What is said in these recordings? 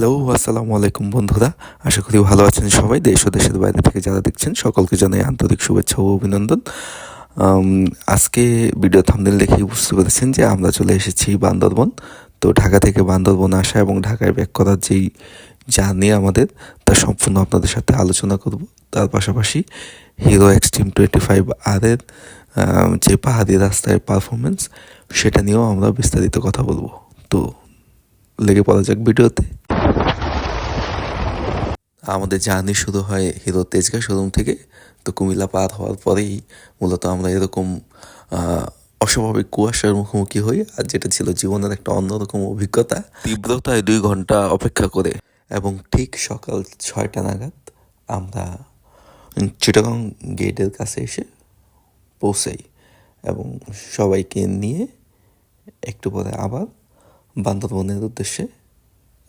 Hello, আসসালামু আলাইকুম বন্ধুরা। আশা করি ভালো আছেন সবাই। দেশ ও দেশের বাইরে থেকে যারা দেখছেন, সকলকে জানাই আন্তরিক শুভেচ্ছা ও অভিনন্দন। আজকে ভিডিও থামদিল দেখেই বুঝতে পেরেছেন যে আমরা চলে এসেছি বান্দরবন। তো ঢাকা থেকে বান্দরবন আসা এবং ঢাকায় ব্যাক করার যেই জার্নি আমাদের, তা সম্পূর্ণ আপনাদের সাথে আলোচনা করব। তার পাশাপাশি হিরো এক্সট্রিম টোয়েন্টি ফাইভ আরের যে পাহাড়ি রাস্তায় পারফরমেন্স সেটা নিয়েও আমরা বিস্তারিত কথা বলব। তো লেগে পড়া যাক ভিডিওতে। আমাদের জার্নি শুরু হয় হিরো তেজগা শোরুম থেকে তো কুমিল্লা পার হওয়ার পরেই মূলত আমরা এরকম অস্বাভাবিক কুয়াশার মুখোমুখি হই আর যেটা ছিল জীবনের একটা অন্যরকম অভিজ্ঞতা। তীব্রতায় দুই ঘণ্টা অপেক্ষা করে। এবং ঠিক সকাল ছয়টা নাগাদ আমরা চিটাগং গেটের কাছে এসে পৌঁছাই এবং সবাইকে নিয়ে একটু পরে আবার বান্দরবনের উদ্দেশ্যে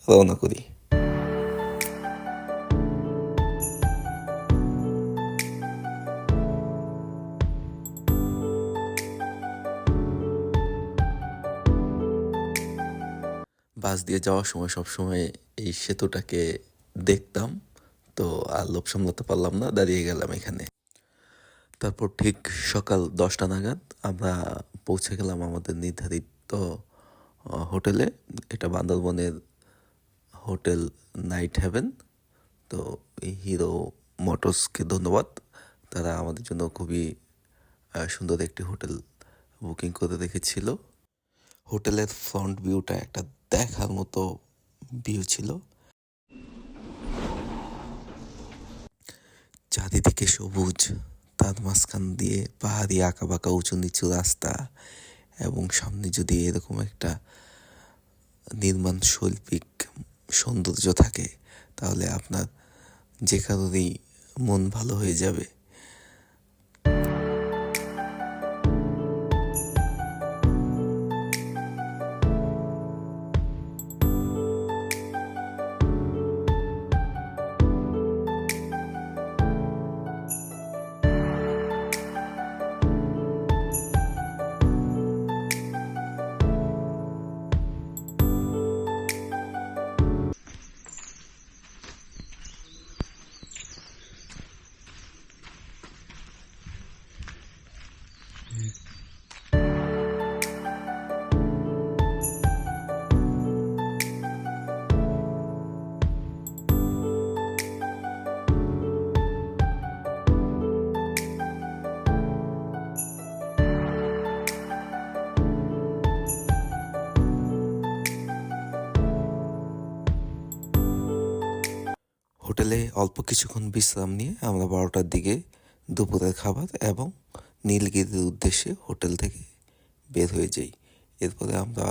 রওনা করি। বাস দিয়ে যাওয়ার সময় সবসময় এই সেতুটাকে দেখতাম। তো আর লোভ সামলাতে পারলাম না, দাঁড়িয়ে গেলাম এখানে। তারপর ঠিক সকাল দশটা নাগাদ আমরা পৌঁছে গেলাম আমাদের নির্ধারিত হোটেলে। এটা বান্দরবনের হোটেল নাইট হেভেন তো এই হিরো মোটরসকে ধন্যবাদ। তারা আমাদের জন্য খুবই সুন্দর একটি হোটেল বুকিং করে রেখেছিল। হোটেলের ফ্রন্ট ভিউটা একটা দেখার মতো ভিউ ছিল। চারিদিকে সবুজ, তার মাঝখান দিয়ে পাহাড়ি আঁকা বাঁকা উঁচু নিচু রাস্তা এবং সামনে যদি এরকম একটা নির্মাণ শৈল্পিক সৌন্দর্য থাকে, তাহলে আপনার যে কারোরই মন ভালো হয়ে যাবে। হোটেলে অল্প কিছুক্ষণ বিশ্রাম নিয়ে আমরা বারোটার দিকে দুপুরের খাবার এবং নীলগিরির উদ্দেশ্যে হোটেল থেকে বের হয়ে যাই। এরপরে আমরা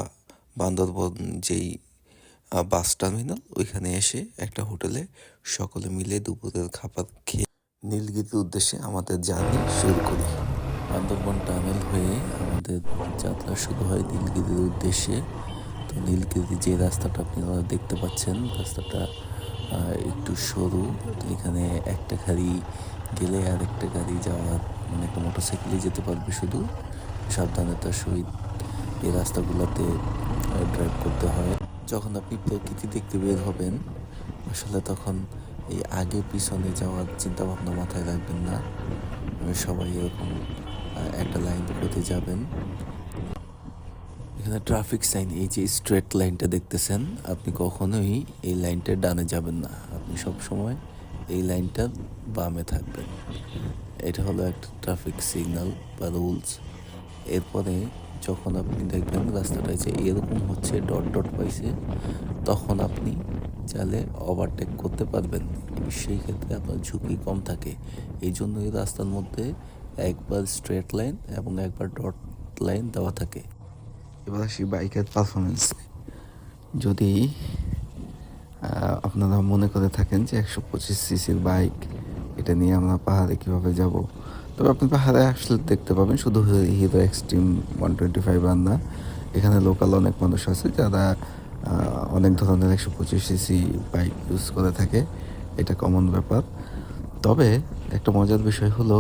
বান্দরবন যেই বাস টার্মিনাল, ওইখানে এসে একটা হোটেলে সকলে মিলে দুপুরের খাবার খেয়ে নীলগিরির উদ্দেশ্যে আমাদের জার্নি শুরু করি। বান্দরবন টানেল হয়ে আমাদের যাত্রা শুরু হয় নীলগিরির উদ্দেশ্যে। তো নীলগিরি যে রাস্তাটা আপনারা দেখতে পাচ্ছেন, রাস্তাটা একটু সরু, এখানে একটা গাড়ি গেলে আর একটা গাড়ি যাওয়ার মানে একটা মোটরসাইকেলে যেতে পারবে শুধু। সাবধানতার সহিত এই রাস্তাগুলোতে ড্রাইভ করতে হয়। যখন আপনি প্রকৃতি দেখতে বের হবেন, আসলে তখন এই আগে পিছনে যাওয়ার চিন্তা ভাবনা মাথায় রাখবেন না। সবাই এরকম একটা লাইন করতে যাবেন। এখানে ট্রাফিক সাইন এই যে স্ট্রেট লাইনটা দেখতেছেন, আপনি কখনোই এই লাইনটা ডানে যাবেন না। আপনি সব সময় এই লাইনটার বামে থাকবেন। এটা হলো একটা ট্রাফিক সিগন্যাল বা রুলস এরপরে যখন আপনি দেখবেন রাস্তাটা যে এরকম হচ্ছে ডট ডট পাইছে, তখন আপনি চাইলে ওভারটেক করতে পারবেন। সেই ক্ষেত্রে আপনার ঝুঁকি কম থাকে। এই জন্য এই রাস্তার মধ্যে একবার স্ট্রেট লাইন এবং একবার ডট লাইন দেওয়া থাকে। এবার আসি বাইকের পারফরমেন্স যদি আপনারা মনে করে থাকেন যে একশো পঁচিশ সিসির বাইক, এটা নিয়ে আমরা পাহাড়ে কীভাবে যাব, তবে আপনি পাহাড়ে আসলে দেখতে পাবেন শুধু Hero Xtreme one twenty five আর না এখানে লোকাল অনেক মানুষ আছে যারা অনেক ধরনের একশো পঁচিশ সিসি বাইক ইউজ করে থাকে। এটা কমন ব্যাপার। তবে একটা মজার বিষয় হলো,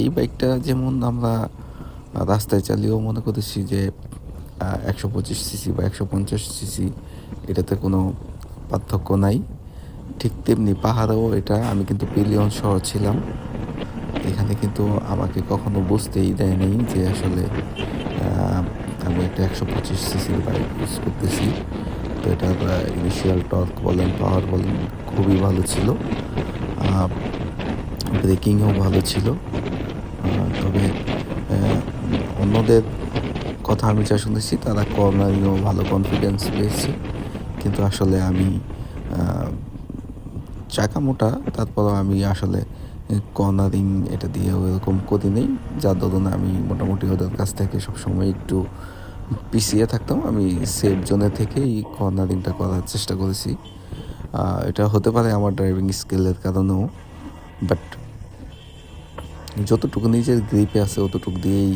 এই বাইকটা যেমন আমরা রাস্তায় চালিয়েও মনে করেছি যে একশো পঁচিশ সিসি বা একশো পঞ্চাশ সিসি এটাতে কোনো পার্থক্য নাই। ঠিক তেমনি পাহাড়েও এটা আমি কিন্তু পিলিয়ন শহর ছিলাম। এখানে কিন্তু আমাকে কখনো বুঝতেই দেয়নি যে আসলে আমি একটা একশো পঁচিশ সিসির বাইক ইউজ করতেছি। তো এটার ইনিশিয়াল টর্ক বলেন পাওয়ার বলেন, খুবই ভালো ছিল। ব্রেকিংও ভালো ছিল। তবে অন্যদের কথা আমি যা শুনেছি, তারা কর্নারিংও ভালো কনফিডেন্স পেয়েছে। কিন্তু আসলে আমি চাকা মোটা, তারপরও আমি আসলে কর্নারিং এটা দিয়ে ওরকম করি নেই। যার দরুন আমি মোটামুটি ওদের কাছ থেকে সবসময় একটু পিছিয়ে থাকতাম। আমি সেফ জোনে থেকেই কর্নারিংটা করার চেষ্টা করেছি। এটা হতে পারে আমার ড্রাইভিং স্কিলের কারণেও বাট যতটুকু নিজের গ্রিপে আছে, অতটুকু দিয়েই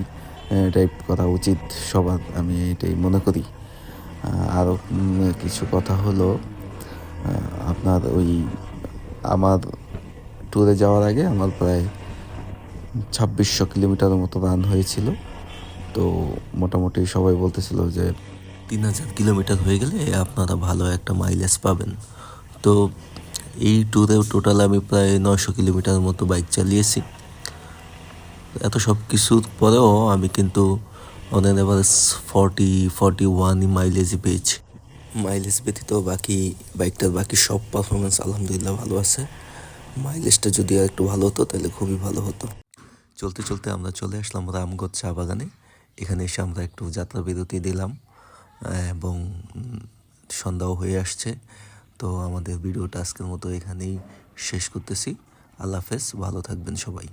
ড্রাইভ করা উচিত সবার, আমি এটাই মনে করি। আরও কিছু কথা হলো আপনার ওই আমার ট্যুরে যাওয়ার আগে আমার প্রায় ছাব্বিশশো কিলোমিটারের মতো রান হয়েছিল। তো মোটামুটি সবাই বলতেছিল যে, তিন হাজার কিলোমিটার হয়ে গেলে আপনারা ভালো একটা মাইলেজ পাবেন। তো এই ট্যুরেও টোটাল আমি প্রায় নয়শো কিলোমিটার মতো বাইক চালিয়েছি। এত সব কিছুর পরেও আমি কিন্তু on average forty forty one mileage পেয়েছি। মাইলেজ ব্যতীত বাকি বাইকটার বাকি সব পারফরমেন্স আলহামদুলিল্লাহ ভালো আছে। মাইলেজটা যদি আর একটু ভালো হতো, তাহলে খুবই ভালো হতো। চলতে চলতে আমরা চলে আসলাম রামগঞ্জ চা বাগানে। এখানে এসে আমরা একটু যাত্রা বিরতি দিলাম, এবং সন্ধ্যাও হয়ে আসছে। তো আমাদের ভিডিওটা আজকের মতো এখানেই শেষ করতেছি। আল্লাহ হাফেজ, ভালো থাকবেন সবাই।